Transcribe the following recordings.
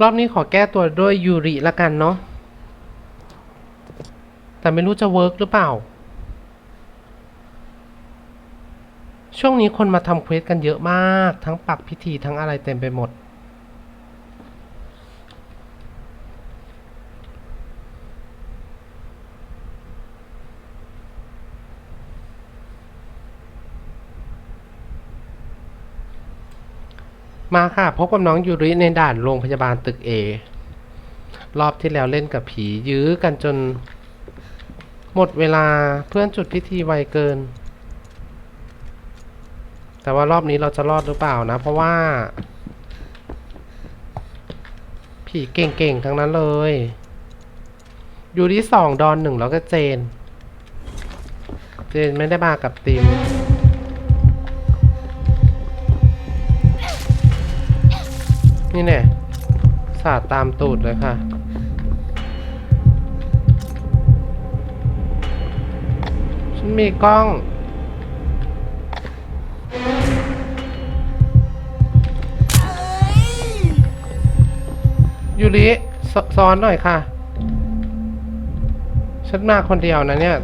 รอบนี้ขอแก้ตัวด้วยยูริละกันเนาะ แต่ไม่รู้จะเวิร์กหรือเปล่า ช่วงนี้คนมาทำเควสกันเยอะมาก ทั้งปักพิธีทั้งอะไรเต็มไปหมด มาค่ะ พบกับน้องยูริในด่านโรงพยาบาลตึกเอรอบที่แล้วเล่นกับผียื้อกันจน หมดเวลาเพื่อนจุดพิธีไวเกิน แต่ว่ารอบนี้เราจะรอดหรือเปล่านะ เพราะว่า ผีเก่งๆ ทั้งนั้นเลยยูริสองดอนหนึ่งแล้วก็เจน เจนไม่ได้มากับทีม นี่แน่สาดตามตูดเลยค่ะ ฉันมีกล้อง ยูริซซ้อนหน่อยค่ะ ฉันมาคนเดียวนะเนี่ย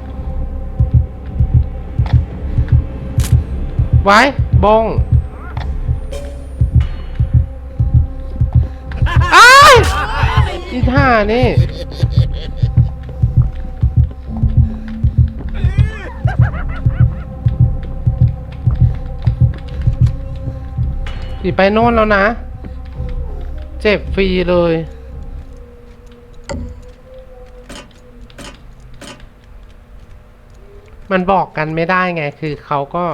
ไว้ บง อีท่านี่ผีไปโน่นแล้วนะ เจ็บฟรีเลย มันบอกกันไม่ได้ไง คือเขาก็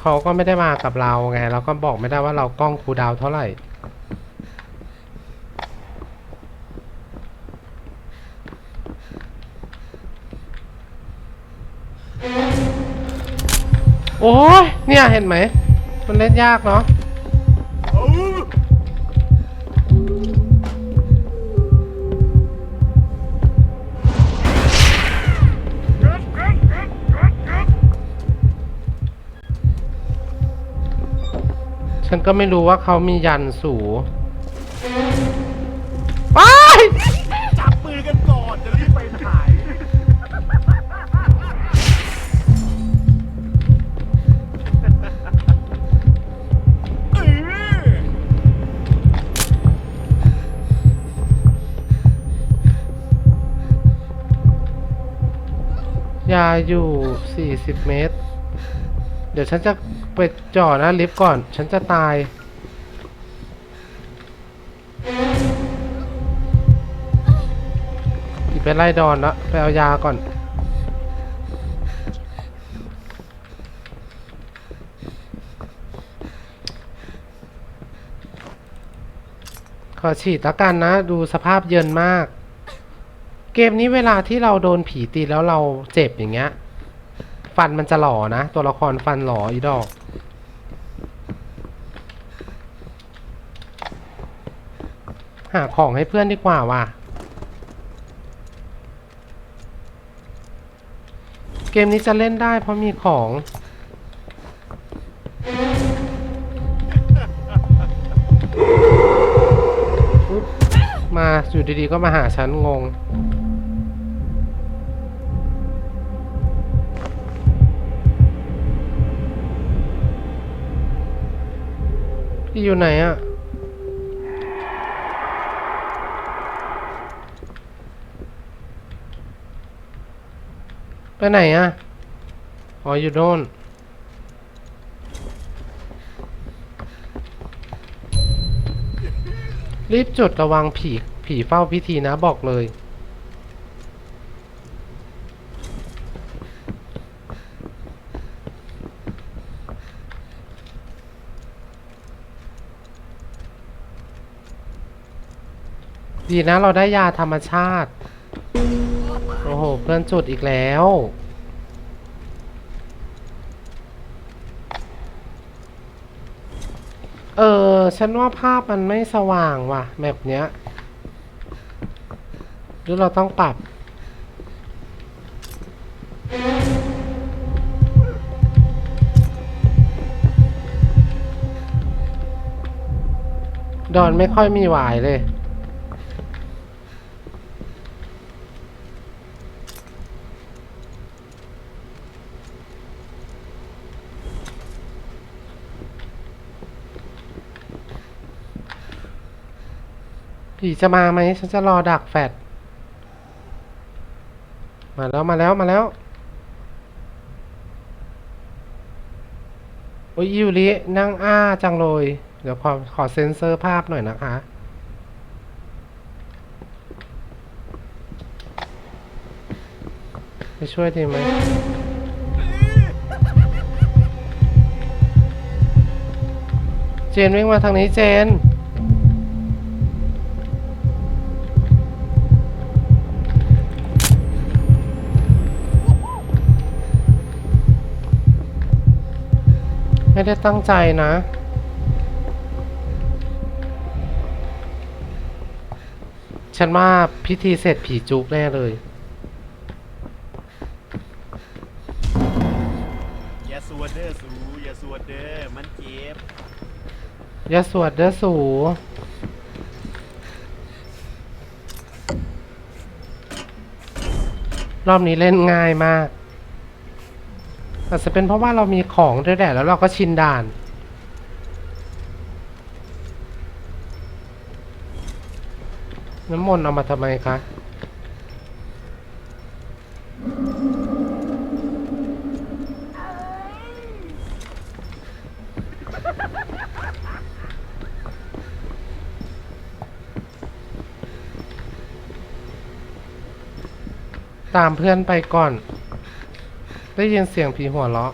เขาก็ไม่ได้มากับเราไง เราก็บอกไม่ได้ว่าเรากล้องคูดาวเท่าไหร่ โอ้ยเนี่ยเห็นไหม มันเล่นยากเนาะฉันก็ไม่รู้ว่าเขามียันสูว้าย ยาอยู่ 40 เมตร เดี๋ยวฉันจะไปจอหนะลิฟต์ก่อน ฉันจะตาย ไปไล่ดอนละไปเอายาก่อน ขอฉีดแล้วกันนะ ดูสภาพเยินมาก เกมนี้เวลาที่เราโดนผีตีแล้วเราเจ็บอย่างเงี้ย ฟันมันจะหล่อนะ ตัวละครฟันหล่ออีดอก หาของให้เพื่อนดีกว่าว่ะ เกมนี้จะเล่นได้เพราะมีของมาอยู่ดีๆก็มาหาฉันงง อยู่ไหนอะไปไหนอะอ๋ออยู่โน่นรีบจุดระวังผีผีเฝ้าพิธีนะบอกเลย ดีนะเราได้ยาธรรมชาติ โอ้โห เพื่อนจุดอีกแล้ว เออ ฉันว่าภาพมันไม่สว่างว่ะแบบเนี้ย หรือเราต้องปรับดอนไม่ค่อยมีหวายเลย ผีจะมาไหมฉันจะรอดักแฟดมาแล้วมาแล้วมาแล้วโอ้ยยูรินั่งอ้าจังเลย เดี๋ยวขอขอเซ็นเซอร์ภาพหน่อยนะคะ ไปช่วยดีไหมเจนวิ่งมาทางนี้เจน ไม่ได้ตั้งใจนะ ฉันว่าพิธีเสร็จผีจุกแน่เลย อย่าสวดเด้อสูอย่าสวดเด้อมันเจ็บอย่าสวดเด้อสู รอบนี้เล่นง่ายมาก อาจจะเป็นเพราะว่าเรามีของด้วยแหละแล้วเราก็ชินด่าน น้ำมนต์เอามาทำไมคะตามเพื่อนไปก่อน ได้ยินเสียงผีหัวเราะ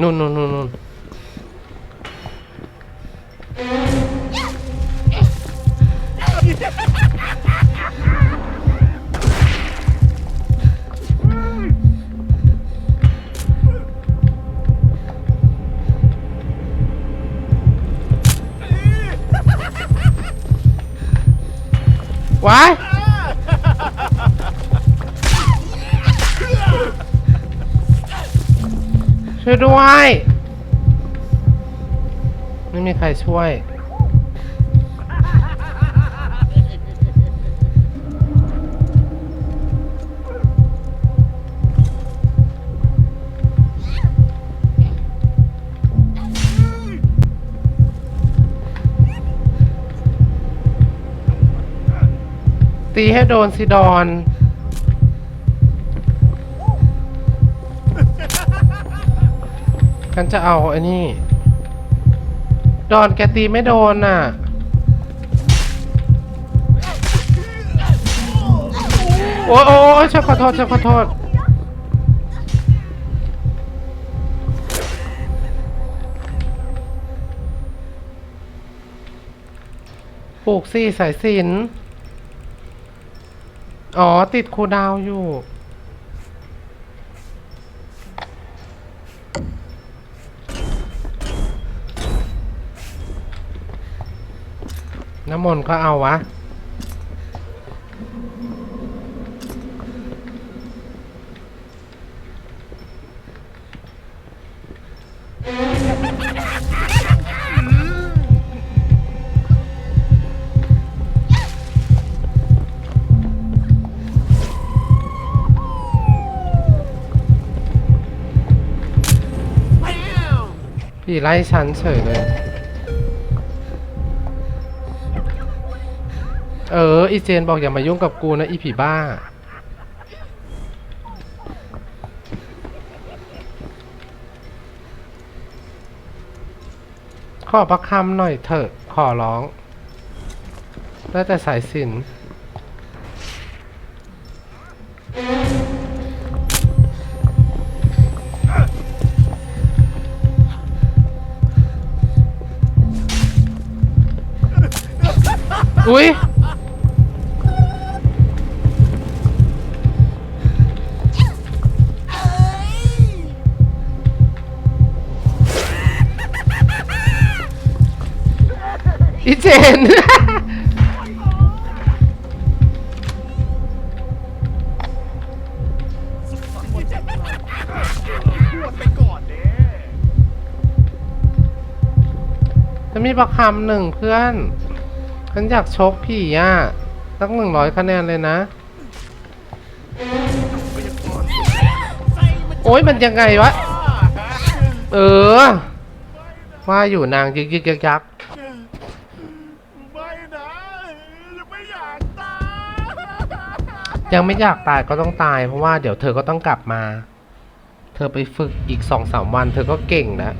นู่นนู่นนู่นนู่นว้าย ช่วยด้วย ไม่มีใครช่วย ตีให้โดนสิดอน ฉันจะเอาไอ้นี่ ดอนแกตีไม่โดนน่ะ โอ้โอ้ฉันขอโทษฉันขอโทษ ปลูกซี่สายสิน อ๋อ ติดคูดาวอยู่ น้ำมนต์ก็เอาวะ พี่ไล่ฉันเฉยเลย อออีเจนบอกอย่ามายุ่งกับกูนะอีผีบ้า ขอประคำหน่อยเถอะขอร้อง ได้แต่สายสินอุ๊ย อีเจน ไปก่อนเด้จะมีประคำหนึ่งเพื่อน ฉันอยากชกผีอะตั้งหนึ่งร้อยคะแนนเลยนะโอ้ยมันยังไงวะ เออ ว่าอยู่นางยึกยึกยักยัก ไม่นะไม่อยากตาย ยังไม่อยากตายก็ต้องตาย เพราะว่าเดี๋ยวเธอก็ต้องกลับมา เธอไปฝึกอีกสองสามวัน เธอก็เก่งแล้ว